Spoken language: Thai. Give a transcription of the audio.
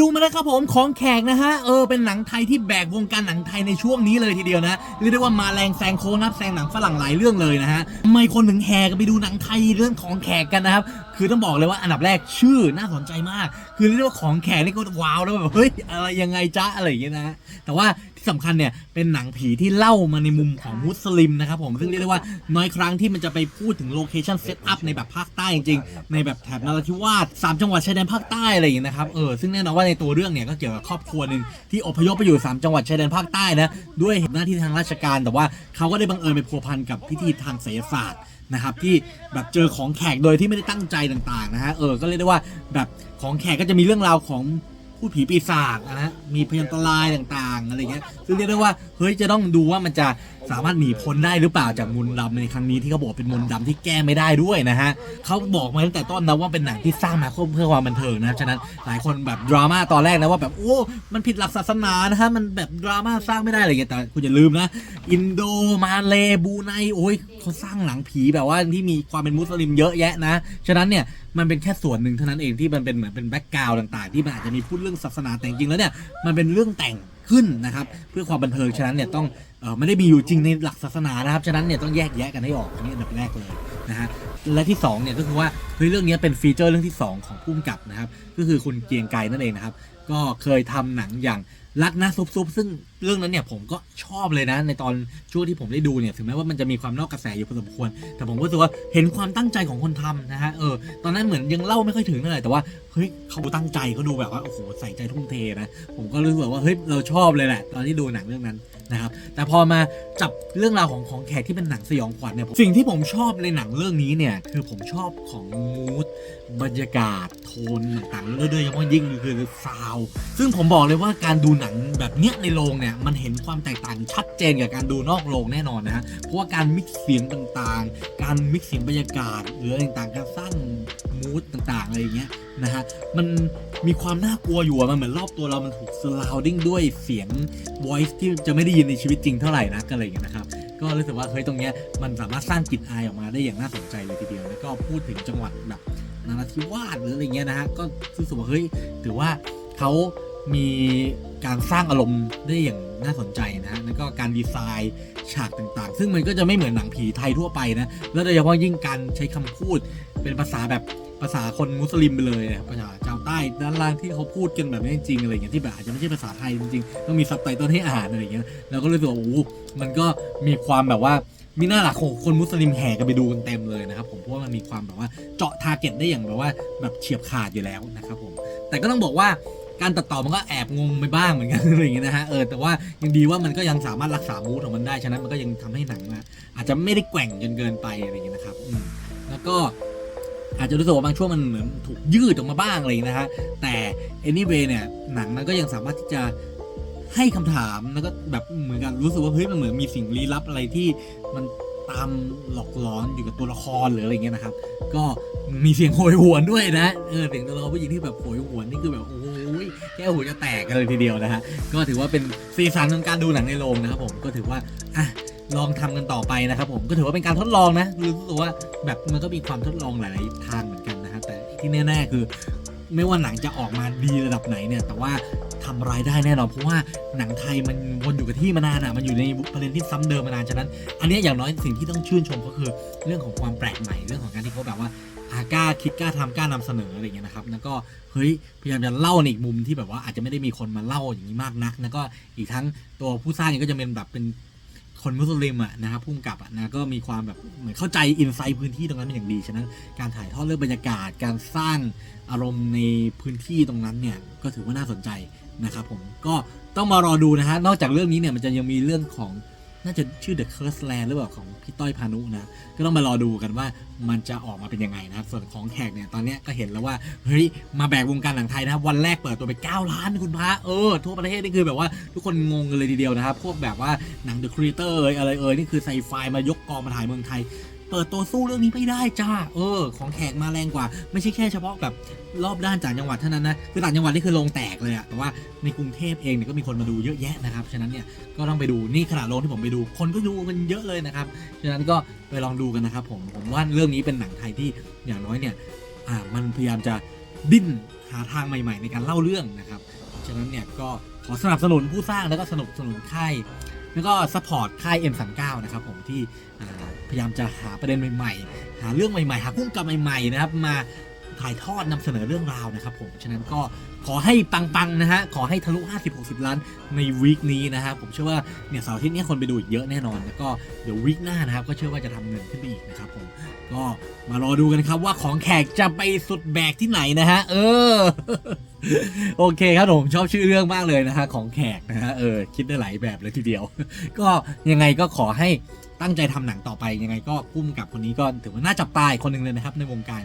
ดูมาแล้วครับผมของแขกนะฮะเออเป็นหนังไทยที่แบกวงการหนังไทยในช่วงนี้เลยทีเดียวนะเรียกได้ว่ามาแรงแซงโค้งนับแซงหนังฝรั่งหลายเรื่องเลยนะฮะทำไมคนถึงแห่กันไปดูหนังไทยเรื่องของแขกกันนะครับ คือต้องบอกเลยว่าอันดับแรกชื่อน่าสนใจมาก คือเรียกว่าของแขกนี่ก็ว้าวแล้วแบบเฮ้ยอะไรยังไงจ๊ะอะไรอย่างเงี้ยนะแต่ว่าที่สำคัญเนี่ยเป็นหนังผีที่เล่ามาในมุมของมุสลิมนะครับผมซึ่งเรียกได้ว่าน้อยครั้งที่มันจะไปพูดถึงโลเคชั่นเซตอัพในแบบภาคใต้จริงๆในแบบแถบนราธิวาสสามจังหวัดชายแดนภาคใต้อะไรอย่างเงี้ยนะครับเออซึ่งแน่นอนว่าในตัวเรื่องเนี่ยก็เกี่ยวกับครอบครัวหนึ่งที่อพยพไปอยู่ 3 จังหวัดชายแดนภาคใต้นะด้วยหน้าที่ทางราชการแต่ว่าเขาก็ได้บังเอิญไปพัวพันกับพิธีทางศิลศาสตร์ นะครับที่แบบเจอของแขกโดยที่ไม่ได้ตั้งใจต่างๆนะฮะเออก็เรียกได้ว่าแบบของแขกก็จะมีเรื่องราวของผู้ผีปีศาจนะฮะมีพยันตรายต่างๆ อะไรเงี้ยซึ่งเรียกได้ว่าเฮ้ยจะต้องดูว่ามันจะสามารถหนีพ้นได้หรือเปล่าจากมนต์ดำในครั้งนี้ที่เขาบอกเป็นมนต์ดำที่แก้ไม่ได้ด้วยนะฮะเขาบอกมาตั้งแต่ต้นนะว่าเป็นหนังที่สร้างมาเพื่อความบันเทิงนะฉะนั้นหลายคนแบบดราม่าตอนแรกนะว่าแบบโอ้มันผิดหลักศาสนานะฮะมันแบบดราม่าสร้างไม่ได้อะไรเงี้ยแต่คุณอย่าลืมนะ อินโดมาเลบูไนโอ้ยเขาสร้างหนังผีแบบว่าที่มีความเป็นมุสลิมเยอะแยะนะฉะนั้นเนี่ยมันเป็นแค่ส่วนหนึ่งเท่านั้นเองที่มันเป็นเหมือนเป็นแบ็กกราวด์ต่างๆ ที่มันอาจจะมีพูดเรื่องศาสนาแต่จริงๆแล้วเนี่ยมันเป็นเรื่องแต่ง ขึ้นนะครับ เพื่อความบันเทิงฉะนั้นเนี่ยต้องเออไม่ได้มีอยู่จริงในหลักศาสนานะครับฉะนั้นเนี่ยต้องแยกแยะกันให้ออกอันนี้อันดับแรกเลยนะฮะและที่สองเนี่ยก็คือว่าเฮ้ยเรื่องนี้เป็นฟีเจอร์เรื่องที่สองของผู้กำกับนะครับ ก็คือคุณเกียงไกรนั่นเองนะครับ ก็เคยทำหนังอย่าง รักนะซุบซุบซึ่งเรื่องนั้นเนี่ยผมก็ชอบเลยนะ ในตอนช่วงที่ผมได้ดูเนี่ยถึงแม้ว่ามันจะมีความนอกกระแสอยู่พอสมควร แต่ผมก็รู้สึกว่าเห็นความตั้งใจของคนทำนะฮะเออตอนนั้นเหมือนยังเล่าไม่ค่อยถึงเท่าไหร่แต่ว่าเฮ้ยเขาตั้งใจเขาดูแบบว่าโอ้โหใส่ใจทุ่มเทนะผมก็รู้สึกว่าเฮ้ยเราชอบเลยแหละ ตอนที่ดูหนังเรื่องนั้นนะครับแต่พอมาจับเรื่องราวของของแขกที่เป็นหนังสยองขวัญเนี่ยสิ่งที่ผมชอบในหนังเรื่องนี้เนี่ยคือผมชอบของมูดบรรยากาศโทนต่างๆแล้วโดยเฉพาะยิ่งคือซาวซึ่งผมบอกเลยว่าการดูหนังแบบเนี้ยในโรงเนี่ยมันเห็นความแตกต่างชัดเจนกับการดูนอกโรงแน่นอนนะฮะเพราะว่าการมิกซ์เสียงต่างๆ การมิกซ์เสียงบรรยากาศหรืออะไรต่างๆการสร้างมูดต่างๆอะไรอย่างเงี้ยนะฮะมันมีความน่ากลัวอยู่มันเหมือนรอบตัวเรามันถูก surrounding ด้วยเสียง voice ที่จะไม่ได้ยินในชีวิตจริงเท่าไหร่นะก็อะไรอย่างเงี้ยนะครับก็รู้สึกว่าเฮ้ยตรงเนี้ยมันสามารถสร้างกลิ่นอายออกมาได้อย่างน่าสนใจเลยทีเดียวแล้วก็พูดถึงจังหวัดแบบนราธิวาสหรืออะไรเงี้ยนะฮะก็รู้สึกว่าเฮ้ยถือว่าเขา มีการสร้างอารมณ์ได้อย่างน่าสนใจนะ แล้วก็การดีไซน์ฉากต่างๆ ซึ่งมันก็จะไม่เหมือนหนังผีไทยทั่วไปนะ แล้วโดยเฉพาะยิ่งการใช้คำพูดเป็นภาษาแบบภาษาคนมุสลิมไปเลยนะภาษาชาวใต้ด้านล่างที่เขาพูดกันแบบนี้จริงอะไรเงี้ยที่แบบอาจจะไม่ใช่ภาษาไทยจริงๆต้องมีซับไตเติลให้อ่านอะไรเงี้ยแล้วก็รู้สึกว่าโอ้มันก็มีความแบบว่ามีหน้าหลักของคนมุสลิมแห่กันไปดูกันเต็มเลยนะครับผมเพราะว่ามันมีความแบบว่าเจาะทาร์เก็ตได้อย่างแบบว่าแบบเฉียบขาดอยู่แล้วนะครับผมแต่ก็ต้องบอกว่า การตัดต่อมันก็แอบงงไปบ้างเหมือนกันอะไรอย่างเงี้ยนะฮะเออแต่ว่ายังดีว่ามันก็ยังสามารถรักษามูดของมันได้ฉะนั้นมันก็ยังทำให้หนังนะอาจจะไม่ได้แกว่งจนเกินไปอะไรอย่างเงี้ยนะครับอืมแล้วก็อาจจะรู้สึกว่าบางช่วงมันเหมือนถูกยืดออกมาบ้างอะไรอย่างเงี้ยนะฮะแต่ anyway เนี่ยหนังมันก็ยังสามารถที่จะให้คำถามแล้วก็แบบเหมือนกันรู้สึกว่าเฮ้ยมันเหมือนมีสิ่งลี้ลับอะไรที่มันตามหลอกหลอนอยู่กับตัวละครหรืออะไรเงี้ยนะครับ ก็มีเสียงโหยหวนด้วยนะเออเสียงตัวละครผู้หญิงที่แบบโหยหวนนี่คือแบบโอ้ แก้วหูจะแตกกันเลยทีเดียวนะฮะก็ถือว่าเป็นซีซันของการดูหนังในโรงนะครับผมก็ถือว่าอะลองทำกันต่อไปนะครับผมก็ถือว่าเป็นการทดลองนะรู้สึกว่าแบบมันก็มีความทดลองหลาย ๆ ทางเหมือนกันนะฮะแต่ที่แน่ ๆ คือ ไม่ว่าหนังจะออกมาดีระดับไหนเนี่ย แต่ว่าทำรายได้แน่นอนเพราะว่าหนังไทยมันวนอยู่กับที่มานานอะมันอยู่ในประเด็นที่ซ้ำเดิมมานานฉะนั้น อันนี้อย่างน้อยสิ่งที่ต้องชื่นชมก็คือเรื่องของความแปลกใหม่เรื่องของ คิดกล้าทำกล้านำเสนออะไรอย่างเงี้ยนะครับแล้วก็เฮ้ยพยายามจะเล่าในอีกมุมที่แบบว่าอาจจะไม่ได้มีคนมาเล่าอย่างนี้มากนัก แล้วก็อีกทั้งตัวผู้สร้างเองก็จะเป็นแบบเป็นคนมุสลิมอะนะครับพุ่มกับอะนะก็มีความแบบเหมือนเข้าใจอินไซต์พื้นที่ตรงนั้นเป็นอย่างดีฉะนั้นการถ่ายทอดเรื่องบรรยากาศ การสร้างอารมณ์ในพื้นที่ตรงนั้นเนี่ยก็ถือว่าน่าสนใจนะครับผมก็ต้องมารอดูนะฮะนอกจากเรื่องนี้เนี่ยมันจะยังมีเรื่องของ น่าจะชื่อ The Curse Land หรือเปล่าของพี่ต้อยพานุนะ ก็ต้องมารอดูกันว่ามันจะออกมาเป็นยังไงนะ ส่วนของแขกเนี่ยตอนนี้ก็เห็นแล้วว่า เฮ้ย มาแบกวงการหนังไทยนะครับ วันแรกเปิดตัวไป 9 ล้านคุณพระเออ ทั่วประเทศนี่คือแบบว่าทุกคนงงกันเลยทีเดียวนะครับ พวกแบบว่าหนัง The Creator เอ่ยอะไรเอ่ยนี่คือไซไฟมายกกองมาถ่ายเมืองไทย เปิดตัวสู้เรื่องนี้ไม่ได้จ้า เออ ของแขกมาแรงกว่า ไม่ใช่แค่เฉพาะแบบรอบด้านต่างจังหวัดเท่านั้นนะคือต่างจังหวัดนี่คือโรงแตกเลยอะแต่ว่าในกรุงเทพเองเนี่ยก็มีคนมาดูเยอะแยะนะครับ ฉะนั้นเนี่ยก็ต้องไปดูนี่ขนาดโรงที่ผมไปดู คนก็ดูกันเยอะเลยนะครับ ฉะนั้นก็ไปลองดูกันนะครับผมผมว่าเรื่องนี้เป็นหนังไทยที่อย่างน้อยเนี่ยอ่ามันพยายามจะดิ้นหาทางใหม่ ๆ ในการเล่าเรื่องนะครับ ฉะนั้นเนี่ยก็ขอสนับสนุนผู้สร้างแล้วก็สนับสนุนค่าย แล้วก็ซัพพอร์ตค่าย M39 นะครับผมที่พยายามจะหาประเด็นใหม่ๆ หาเรื่องใหม่ๆ หาพุ่งกับใหม่ๆนะครับมา ถ่ายทอดนำเสนอเรื่องราวนะครับผม ฉะนั้นก็ขอให้ปังๆนะฮะ ขอให้ทะลุ 50-60 ล้านในวีคนี้นะครับ ผมเชื่อว่าเนี่ยเสาร์อาทิตย์นี้คนไปดูอีกเยอะแน่นอน แล้วก็เดี๋ยววีคหน้านะครับ ก็เชื่อว่าจะทำเงินขึ้นไปอีกนะครับผม ก็มารอดูกันครับว่าของแขกจะไปสุดแบกที่ไหนนะฮะ เออ โอเคครับผมชอบชื่อเรื่องมากเลยนะฮะของแขกนะฮะ เออ คิดได้หลายแบบเลยทีเดียว ก็ยังไงก็ขอให้ตั้งใจทำหนังต่อไปยังไงก็พุ่มกับคนนี้ก็ถือว่าน่าจับตายคนหนึ่งเลยนะครับในวงการ